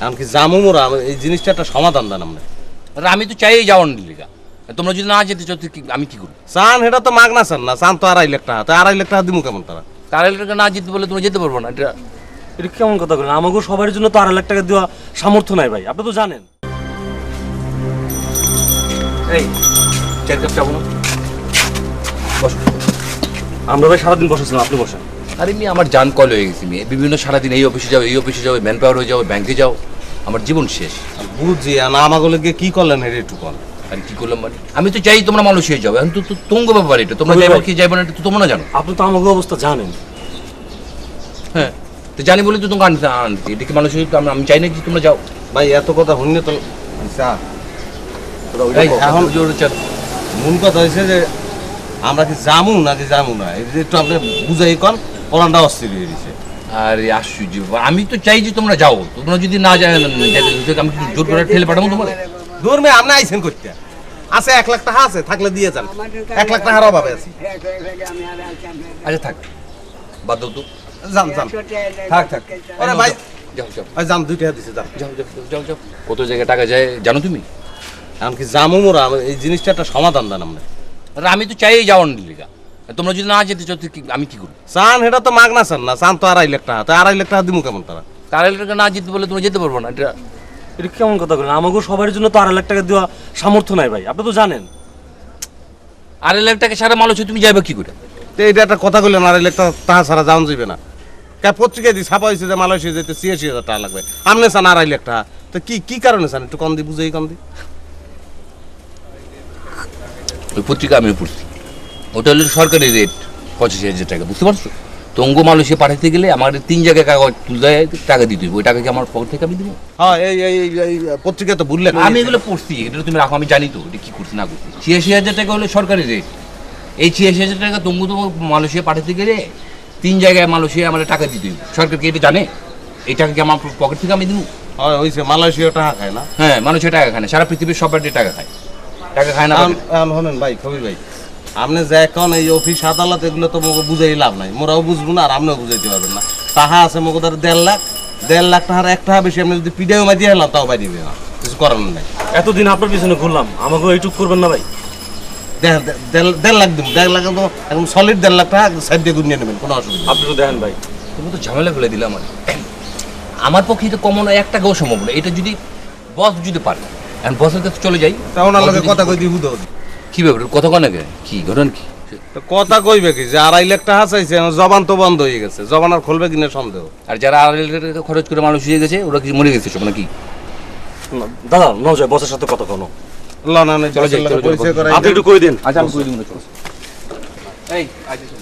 এমনকি জামু মোরা এই জিনিসটা একটা সমাধান দেন আর আমি তো চাই যাওয়ার লিগা তোমরা যদি না যেতে চাও তো কি- আমি কি করব চান এটা তো মাগনা চান না চান তো আড়াই লাখ টাকা। তো আড়াই লাখ টাকা দিমু কেমন তারা? তারা না যেতে বলে তোমরা যেতে পারব না এটা এটা কেমন কথা বলেন? আমাকেও সবার জন্য তো আড়াই লাখ টাকা দেওয়া সামর্থ্য নাই ভাই আপনি তো জানেন। এই চার কাপ যাব না বসো। আমরা ভাই সারাদিন বসেছিলাম আপনি বসেন। আরে আমি আমার জান কল হয়ে গেছি মেয়ে। বিভিন্ন সারাদিন এই অফিসে যাও এই অফিসে যাও ম্যান পাওয়ার হয়ে যাও ব্যাংকে যাও আমার জীবন শেষ। বুঝছি না গিয়ে কি করলেন এটা একটু কল আর কি করলাম মানে? আমি তো চাই তোমরা মানুষ হয়ে যাও। এখন তো তুঙ্গ ব্যাপার এটা। তোমরা যাইবা কি যাইবা না এটা তো তোমরা জানো। আপনি তো আমাকে অবস্থা জানেন। হ্যাঁ তো জানি বলে তো তোমাকে আনতে আনতে। এটা কি মানুষ হয়ে আমি চাই না কি তোমরা যাও। ভাই এত কথা শুনলে তো আচ্ছা। এখন মূল কথা হয়েছে যে আমরা কি জামু নাকি জামু না? একটু আপনি বুঝাই কন। পরানটা অস্থির হয়ে গেছে। আরে আশ্চর্য। আমি তো চাই যে তোমরা যাও। তোমরা যদি না যায় যেতে- আমি কি জোর করে ঠেলে পাঠাবো তোমার? দূর মেয়ে আপনি আইছেন করতে আছে এক লাখ টাকা আছে থাকলে দিয়ে যান। এক লাখ টাকার অভাবে আছি। আচ্ছা থাক। বাদ তো। যান যান। থাক থাক। আরে ভাই। যাও যাও। ভাই যান দুই টাকা দিছে যাও যাও যাও, যাও যাও। কত জায়গায় টাকা যায় জানো তুমি? এমনকি জামু মোরা? এই জিনিসটা একটা সমাধান দেন আর আমি তো চাই যাওয়ার লিগা তোমরা যদি না যেতে চাও তো আমি কি করব? চান এটা তো মাগনা সান না। চান তো আড়াই লাখ টাকা। তো আড়াই লাখ টাকা দিমু কেমন তারা? তারা না যেতে বলে তোমরা যেতে পারব না এটা এটা কেমন কথা বলেন? আমাকেও সবার জন্য তো আড়াই লাখ টাকা দেওয়া সামর্থ্য নাই ভাই। আপনি তো জানেন। আড়াই লাখ টাকা সারা মাল হচ্ছে তুমি যাইবা কি করে? তো এটা একটা কথা কইলেন আড়াই লাখ টাকা তাহা ছাড়া যাওয়া যাবে না। কে পত্রিকায় দিয়ে ছাপা হয়েছে যে মালয়েশিয়া যেতে ছিয়াশি হাজার টাকা লাগবে। আপনি চান আড়াই লাখ টাকা। তো কি কি কারণে চান একটু কম দি বুঝেই কম দি। ওই পত্রিকা আমি পড়ছি। ওটা হলো সরকারি রেট পঁচাশি হাজার টাকা বুঝতে পারছ? তঙ্গ মালয়েশিয়া পাঠাতে গেলে আমার তিন জায়গায় কাগজ তুলে টাকা দিতে হবে ওই টাকা কি আমার পকেট থেকে আমি দেবো? হ্যাঁ এই এই এই- পত্রিকায় তো বললেন আমি এগুলো পড়ছি এটা তুমি রাখো আমি জানি তো এটা কি করছি না করছি। ছিয়াশি হাজার টাকা হলো সরকারি রেট এই ছিয়াশি হাজার টাকা তঙ্গু তো মালয়েশিয়া পাঠাতে গেলে তিন জায়গায় মালয়েশিয়া আমার টাকা দিতে হবে সরকার কি এটা জানে? এই টাকা কি আমার পকেট থেকে আমি দেবো? হয় হয়েছে মালয়েশিয়া টাকা খায় না? হ্যাঁ মানুষের টাকা খায় না সারা পৃথিবীর সব বাড়িতে টাকা খায়। টাকা খায় না ভাই কবির ভাই আপনি যে এখন এই অফিস আদালত এগুলো তো মোকে বুঝাই লাভ নাই। মোরাও বুঝব না আর আপনিও বুঝাইতে পারবেন না। তাহা আছে মোকে ধর দেড় লাখ। দেড় লাখ টাকার এক টাকা বেশি আপনি যদি পিডিও মাই দিয়ে হেলাম তাও বাই দিবে না। কিছু করার নাই। এতদিন আপনার পিছনে ঘুরলাম আমাকেও এইটুক করবেন না ভাই। দেড় লাখ দিন দেড় লাখ তো একদম সলিড দেড় লাখ টাকা সাইড দিয়ে গুনিয়ে নেবেন কোনো অসুবিধা নেই। আপনি তো দেখেন ভাই। তুমি তো ঝামেলা ফেলে দিলাম আমার। আমার পক্ষে তো কমানো এক টাকাও সম্ভব না। এটা যদি বস যদি পারে এখন বসের কাছে চলে যাই। তা ওনার boss লগে যদি- কথা কই দিই হুদো। কি ব্যাপার? কথা কন আগে কি? ঘটন কি? তো কথা কইবে কি? যে আড়াই লাখ টাকা চাইছে জবান তো বন্ধ হয়ে গেছে। জবান আর খুলবে কিনা সন্দেহ। আর যারা আড়াই লাখ টাকা খরচ করে মানুষ হয়ে গেছে ওরা কি মরে গেছে সব নাকি? দাদা ন যায় বসের সাথে কথা কোনো না। না না যাই, চলো যাই, আপনি একটু কই দিন? আচ্ছা আমি কই দিব না চলো। এই আচ্ছা